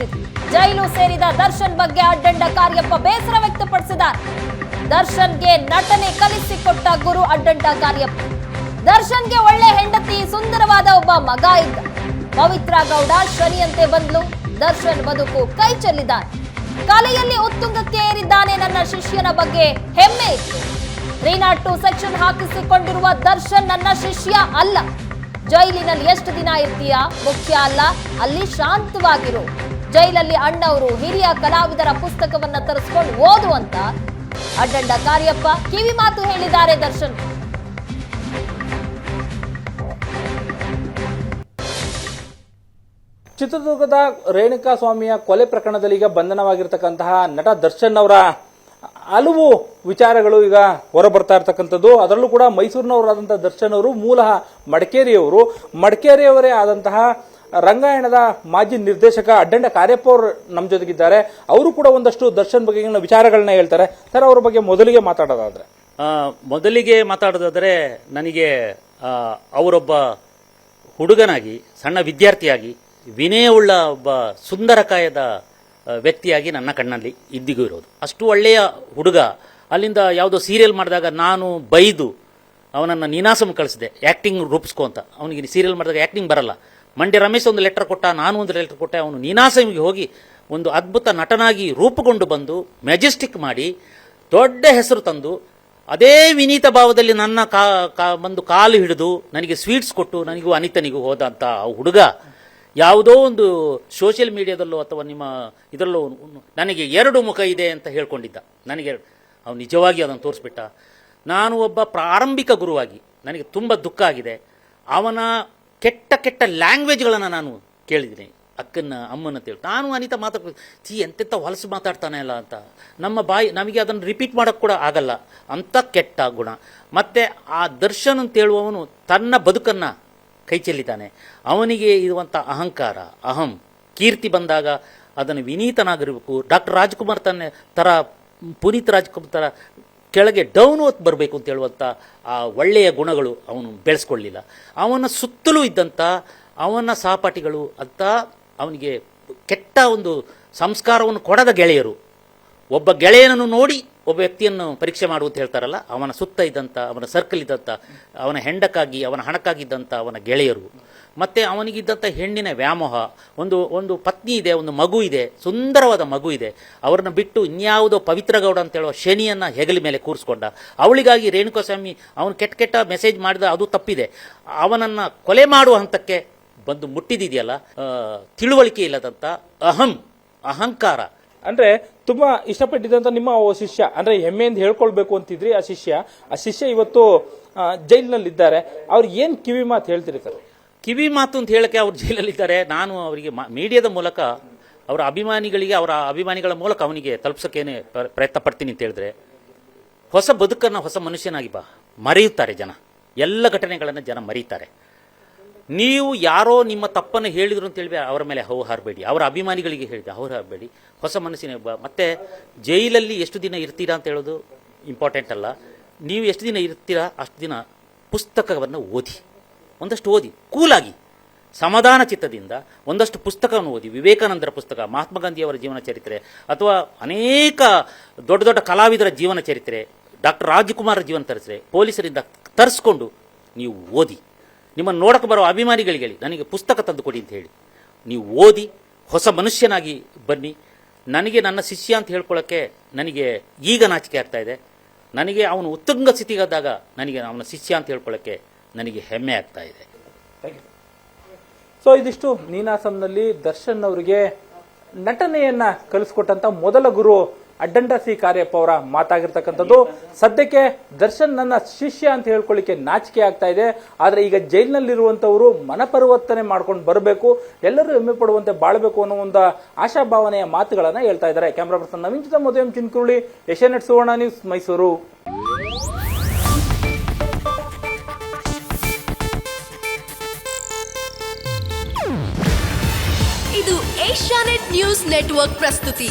ಆಗ್ತಿದೆ ಜೈಲು ಸೇರಿದ ದರ್ಶನ್ ಬಗ್ಗೆ ಅಡ್ಡಂಡ ಕಾರ್ಯಪ್ಪ ಬೇಸರ ವ್ಯಕ್ತಪಡಿಸಿದ. ದರ್ಶನ್ಗೆ ನಟನೆ ಕಲಿಸಿಕೊಟ್ಟ ಗುರು ಅಡ್ಡಂಡ ಕಾರ್ಯಪ್ಪ. ದರ್ಶನ್ಗೆ ಒಳ್ಳೆ ಹೆಂಡತಿ, ಸುಂದರವಾದ ಒಬ್ಬ ಮಗ ಇದ್ದ. ಪವಿತ್ರ ಗೌಡ ಶನಿಯಂತೆ ಬಂದ್ಲು. ದರ್ಶನ್ ಬದುಕು ಕೈ ಚೆಲ್ಲಿದ್ದಾನೆ. ಕಲೆಯಲ್ಲಿ ಉತ್ತುಂಗಕ್ಕೆ ಏರಿದ್ದಾನೆ ನನ್ನ ಶಿಷ್ಯನ ಬಗ್ಗೆ ಹೆಮ್ಮೆ ಇತ್ತು. ಟು ಸೆಕ್ಷನ್ ಹಾಕಿಸಿಕೊಂಡಿರುವ ದರ್ಶನ್ ನನ್ನ ಶಿಷ್ಯ ಅಲ್ಲ. ಜೈಲಿನಲ್ಲಿ ಎಷ್ಟು ದಿನ ಇರ್ತೀಯಾ? ಮುಖ್ಯ ಅಲ್ಲ, ಅಲ್ಲಿ ಶಾಂತವಾಗಿರು. ಜೈಲಲ್ಲಿ ಅಣ್ಣವರು ಹಿರಿಯ ಕಲಾವಿದರ ಪುಸ್ತಕವನ್ನ ತರಿಸ್ಕೊಂಡು ಓದು ಅಂತ ಅಡ್ಡಂಡ ಕಾರ್ಯಪ್ಪ ಕಿವಿ ಮಾತು ಹೇಳಿದ್ದಾರೆ ದರ್ಶನ್. ಚಿತ್ರದುರ್ಗದ ರೇಣುಕಾ ಸ್ವಾಮಿಯ ಕೊಲೆ ಪ್ರಕರಣದಲ್ಲಿ ಈಗ ಬಂಧನವಾಗಿರ್ತಕ್ಕಂತಹ ನಟ ದರ್ಶನ್ ಅವರ ಹಲವು ವಿಚಾರಗಳು ಈಗ ಹೊರಬರ್ತಾ ಇರ್ತಕ್ಕಂಥದ್ದು. ಅದರಲ್ಲೂ ಕೂಡ ಮೈಸೂರಿನವರಾದಂತಹ ದರ್ಶನ್ ಅವರು ಮೂಲ ಮಡಿಕೇರಿಯವರು. ಮಡಿಕೇರಿಯವರೇ ಆದಂತಹ ರಂಗಾಯಣದ ಮಾಜಿ ನಿರ್ದೇಶಕ ಅಡ್ಡಂಡ ಕಾರ್ಯಪ್ಪ ಅವರು ನಮ್ಮ ಜೊತೆಗಿದ್ದಾರೆ. ಅವರು ಕೂಡ ಒಂದಷ್ಟು ದರ್ಶನ್ ಬಗ್ಗೆ ವಿಚಾರಗಳನ್ನ ಹೇಳ್ತಾರೆ. ಸರ್, ಅವ್ರ ಬಗ್ಗೆ ಮೊದಲಿಗೆ ಮಾತಾಡೋದಾದ್ರೆ. ಮೊದಲಿಗೆ ಮಾತಾಡೋದಾದ್ರೆ ನನಗೆ ಅವರೊಬ್ಬ ಹುಡುಗನಾಗಿ, ಸಣ್ಣ ವಿದ್ಯಾರ್ಥಿಯಾಗಿ, ವಿನಯವುಳ್ಳ ಒಬ್ಬ ಸುಂದರಕಾಯದ ವ್ಯಕ್ತಿಯಾಗಿ ನನ್ನ ಕಣ್ಣಲ್ಲಿ ಇದ್ದಿಗೂ ಇರೋದು. ಅಷ್ಟು ಒಳ್ಳೆಯ ಹುಡುಗ. ಅಲ್ಲಿಂದ ಯಾವುದೋ ಸೀರಿಯಲ್ ಮಾಡಿದಾಗ ನಾನು ಬೈದು ಅವನನ್ನು ನೀನಾಸಂ ಕಳಿಸಿದೆ. ಆ್ಯಕ್ಟಿಂಗ್ ರೂಪಿಸ್ಕೊ ಅಂತ. ಅವನಿಗೆ ಸೀರಿಯಲ್ ಮಾಡಿದಾಗ ಆ್ಯಕ್ಟಿಂಗ್ ಬರಲ್ಲ. ಮಂಡ್ಯ ರಮೇಶ್ ಒಂದು ಲೆಟರ್ ಕೊಟ್ಟ, ನಾನು ಒಂದು ಲೆಟರ್ ಕೊಟ್ಟೆ, ಅವನು ನೀನಾಸಂಗೆ ಹೋಗಿ ಒಂದು ಅದ್ಭುತ ನಟನಾಗಿ ರೂಪುಗೊಂಡು ಬಂದು ಮೆಜೆಸ್ಟಿಕ್ ಮಾಡಿ ದೊಡ್ಡ ಹೆಸರು ತಂದು ಅದೇ ವಿನೀತ ಭಾವದಲ್ಲಿ ನನ್ನ ಕಾ, ಕಾ- ಬಂದು ಕಾಲು ಹಿಡಿದು ನನಗೆ ಸ್ವೀಟ್ಸ್ ಕೊಟ್ಟು ನನಗೂ ಅನಿತನಿಗೂ ಹೋದಂಥ ಆ ಹುಡುಗ ಯಾವುದೋ ಒಂದು ಸೋಷಿಯಲ್ ಮೀಡಿಯಾದಲ್ಲೋ ಅಥವಾ ನಿಮ್ಮ ಇದರಲ್ಲೋ ನನಗೆ ಎರಡು ಮುಖ ಇದೆ ಅಂತ ಹೇಳ್ಕೊಂಡಿದ್ದ. ನನಗೆ ಅವನು ನಿಜವಾಗಿ ಅದನ್ನು ತೋರಿಸ್ಬಿಟ್ಟ. ನಾನು ಒಬ್ಬ ಪ್ರಾರಂಭಿಕ ಗುರುವಾಗಿ, ನನಗೆ ತುಂಬ ದುಃಖ ಆಗಿದೆ. ಅವನ ಕೆಟ್ಟ ಕೆಟ್ಟ ಲ್ಯಾಂಗ್ವೇಜ್ಗಳನ್ನು ನಾನು ಕೇಳಿದ್ದೀನಿ. ಅಕ್ಕನ ಅಮ್ಮನ ಹೇಳಿ ನಾನು ಅನಿತಾ ಮಾತಾಡ್ಬೇಕು ತೀ ಎಂತೆಂಥ ಹೊಲಸು ಮಾತಾಡ್ತಾನೆ ಅಲ್ಲ ಅಂತ. ನಮ್ಮ ಬಾಯಿ, ನಮಗೆ ಅದನ್ನು ರಿಪೀಟ್ ಮಾಡೋಕ್ಕೆ ಕೂಡ ಆಗಲ್ಲ. ಅಂಥ ಕೆಟ್ಟ ಗುಣ. ಮತ್ತು ಆ ದರ್ಶನ್ ಅಂತ ತನ್ನ ಬದುಕನ್ನು ಕೈ ಚೆಲ್ಲಿದ್ದಾನೆ. ಅವನಿಗೆ ಇರುವಂಥ ಅಹಂಕಾರ, ಅಹಂ, ಕೀರ್ತಿ ಬಂದಾಗ ಅದನ್ನು ವಿನೀತನಾಗಿರಬೇಕು. ಡಾಕ್ಟರ್ ರಾಜ್ಕುಮಾರ್ ತನ್ನ, ಥರ ಪುನೀತ್ ರಾಜ್ಕುಮಾರ್ ಥರ ಕೆಳಗೆ ಡೌನ್ ಹೊತ್ತು ಬರಬೇಕು ಅಂತ ಹೇಳುವಂಥ ಆ ಒಳ್ಳೆಯ ಗುಣಗಳು ಅವನು ಬೆಳೆಸ್ಕೊಳ್ಳಿಲ್ಲ. ಅವನ ಸುತ್ತಲೂ ಇದ್ದಂಥ ಅವನ ಸಹಪಾಠಿಗಳು ಅಂತ ಅವನಿಗೆ ಕೆಟ್ಟ ಒಂದು ಸಂಸ್ಕಾರವನ್ನು ಕೊಡದ ಗೆಳೆಯರು. ಒಬ್ಬ ಗೆಳೆಯನನ್ನು ನೋಡಿ ಒಬ್ಬ ವ್ಯಕ್ತಿಯನ್ನು ಪರೀಕ್ಷೆ ಮಾಡುವಂತ ಹೇಳ್ತಾರಲ್ಲ, ಅವನ ಸುತ್ತ ಇದ್ದಂಥ ಅವನ ಸರ್ಕಲ್ ಇದ್ದಂಥ ಅವನ ಹೆಂಡಕ್ಕಾಗಿ, ಅವನ ಹಣಕ್ಕಾಗಿದ್ದಂಥ ಅವನ ಗೆಳೆಯರು. ಮತ್ತು ಅವನಿಗಿದ್ದಂಥ ಹೆಣ್ಣಿನ ವ್ಯಾಮೋಹ, ಒಂದು ಒಂದು ಪತ್ನಿ ಇದೆ, ಒಂದು ಮಗು ಇದೆ, ಸುಂದರವಾದ ಮಗು ಇದೆ. ಅವರನ್ನು ಬಿಟ್ಟು ಇನ್ಯಾವುದೋ ಪವಿತ್ರ ಗೌಡ ಅಂತ ಹೇಳುವ ಶನಿಯನ್ನು ಹೆಗಲ ಮೇಲೆ ಕೂರಿಸ್ಕೊಂಡ. ಅವಳಿಗಾಗಿ ರೇಣುಕಾಸ್ವಾಮಿ ಅವನು ಕೆಟ್ಟ ಕೆಟ್ಟ ಮೆಸೇಜ್ ಮಾಡಿದ ಅದು ತಪ್ಪಿದೆ. ಅವನನ್ನು ಕೊಲೆ ಮಾಡುವ ಹಂತಕ್ಕೆ ಬಂದು ಮುಟ್ಟಿದಿದೆಯಲ್ಲ ತಿಳುವಳಿಕೆ ಇಲ್ಲದಂಥ ಅಹಂ, ಅಹಂಕಾರ. ಅಂದ್ರೆ ತುಂಬಾ ಇಷ್ಟಪಟ್ಟಿದ್ದಂತ ನಿಮ್ಮ ಶಿಷ್ಯ, ಅಂದ್ರೆ ಹೆಮ್ಮೆಯಿಂದ ಹೇಳ್ಕೊಳ್ಬೇಕು ಅಂತಿದ್ರಿ ಆ ಶಿಷ್ಯ. ಆ ಶಿಷ್ಯ ಇವತ್ತು ಜೈಲಿನಲ್ಲಿ ಜೈಲಿನಲ್ಲಿದ್ದಾರೆ. ಅವ್ರಿಗೆ ಏನ್ ಕಿವಿ ಮಾತು ಹೇಳ್ತೀರಿ ಸರ್? ಕಿವಿ ಮಾತು ಅಂತ ಹೇಳಕ್ಕೆ ಅವ್ರು ಜೈಲಲ್ಲಿದ್ದಾರೆ. ನಾನು ಅವರಿಗೆ ಮೀಡಿಯಾದ ಮೂಲಕ ಅವರ ಅಭಿಮಾನಿಗಳಿಗೆ, ಅವರ ಅಭಿಮಾನಿಗಳ ಮೂಲಕ ಅವನಿಗೆ ತಲುಪ್ಸೋಕ್ಕೇನೆ ಪ್ರ- ಪ್ರಯತ್ನ ಪಡ್ತೀನಿ ಅಂತ ಹೇಳಿದ್ರೆ, ಹೊಸ ಬದುಕನ್ನು ಹೊಸ ಮನುಷ್ಯನಾಗಿ ಬಾ. ಮರೆಯುತ್ತಾರೆ ಜನ. ಎಲ್ಲ ಘಟನೆಗಳನ್ನು ಜನ ಮರೀತಾರೆ ನೀವು ಯಾರೋ ನಿಮ್ಮ ತಪ್ಪನ್ನು ಹೇಳಿದ್ರು ಅಂತ ಹೇಳಿ ಅವರ ಮೇಲೆ ಹೌ ಹಾರಬೇಡಿ. ಅವರ ಅಭಿಮಾನಿಗಳಿಗೆ ಹೇಳಿದೆ ಅವ್ರು ಹಾರಬೇಡಿ. ಹೊಸ ಮನಸ್ಸಿನ ಮತ್ತೆ ಜೈಲಲ್ಲಿ ಎಷ್ಟು ದಿನ ಇರ್ತೀರಾ ಅಂತ ಹೇಳೋದು ಇಂಪಾರ್ಟೆಂಟ್ ಅಲ್ಲ. ನೀವು ಎಷ್ಟು ದಿನ ಇರ್ತೀರಾ, ಅಷ್ಟು ದಿನ ಪುಸ್ತಕವನ್ನು ಓದಿ. ಒಂದಷ್ಟು ಓದಿ, ಕೂಲಾಗಿ. ಸಮಾಧಾನ ಚಿತ್ತದಿಂದ ಒಂದಷ್ಟು ಪುಸ್ತಕವನ್ನು ಓದಿ. ವಿವೇಕಾನಂದರ ಪುಸ್ತಕ, ಮಹಾತ್ಮ ಗಾಂಧಿಯವರ ಜೀವನ ಚರಿತ್ರೆ, ಅಥವಾ ಅನೇಕ ದೊಡ್ಡ ದೊಡ್ಡ ಕಲಾವಿದರ ಜೀವನ ಚರಿತ್ರೆ, ಡಾಕ್ಟರ್ ರಾಜ್ಕುಮಾರ್ ಜೀವನ ತರಿಸ್ರೆ, ಪೊಲೀಸರಿಂದ ತರಿಸ್ಕೊಂಡು ನೀವು ಓದಿ. ನಿಮ್ಮನ್ನು ನೋಡಕ್ಕೆ ಬರೋ ಅಭಿಮಾನಿಗಳಿಗೆ ಹೇಳಿ. ನನಗೆ ಪುಸ್ತಕ ತಂದು ಕೊಡಿ ಅಂತ ಹೇಳಿ. ನೀವು ಓದಿ, ಹೊಸ ಮನುಷ್ಯನಾಗಿ ಬನ್ನಿ. ನನಗೆ ನನ್ನ ಶಿಷ್ಯ ಅಂತ ಹೇಳ್ಕೊಳ್ಳೋಕ್ಕೆ ನನಗೆ ಈಗ ನಾಚಿಕೆ ಆಗ್ತಾ ಇದೆ. ನನಗೆ ಅವನು ಉತ್ತುಂಗ ಸ್ಥಿತಿಗಾದಾಗ ನನಗೆ ಅವನ ಶಿಷ್ಯ ಅಂತ ಹೇಳ್ಕೊಳ್ಳೋಕ್ಕೆ ನನಗೆ ಹೆಮ್ಮೆ ಆಗ್ತಾ ಇದೆ. ಸೊ ಇದಿಷ್ಟು ನೀನಾಸಂನಲ್ಲಿ ದರ್ಶನ್ ಅವರಿಗೆ ನಟನೆಯನ್ನ ಕಲಿಸ್ಕೊಟ್ಟಂತ ಮೊದಲ ಗುರು ಅಡ್ಡಂಡ ಸಿ ಕಾರ್ಯಪ್ಪ ಅವರ ಮಾತಾಗಿರ್ತಕ್ಕಂಥದ್ದು. ಸದ್ಯಕ್ಕೆ ದರ್ಶನ್ ನನ್ನ ಶಿಷ್ಯ ಅಂತ ಹೇಳ್ಕೊಳ್ಳಿಕ್ಕೆ ನಾಚಿಕೆ ಆಗ್ತಾ ಇದೆ. ಆದ್ರೆ ಈಗ ಜೈಲಿನಲ್ಲಿರುವಂಥವರು ಮನಪರಿವರ್ತನೆ ಮಾಡ್ಕೊಂಡು ಬರಬೇಕು, ಎಲ್ಲರೂ ಹೆಮ್ಮೆ ಪಡುವಂತೆ ಬಾಳ್ಬೇಕು ಅನ್ನೋ ಒಂದು ಆಶಾಭಾವನೆಯ ಮಾತುಗಳನ್ನು ಹೇಳ್ತಾ ಇದ್ದಾರೆ. ಕ್ಯಾಮ್ರಾ ಪರ್ಸನ್ ನವೀನ್ ಜೊತೆ ಮದುವೆ ಚಿನ್ಕುರುಳಿ ಏಷ್ಯಾನೆಟ್ ಸುವರ್ಣ ನ್ಯೂಸ್ ಮೈಸೂರು. ಇದು ಏಷ್ಯಾನೆಟ್ ನ್ಯೂಸ್ ನೆಟ್ವರ್ಕ್ ಪ್ರಸ್ತುತಿ.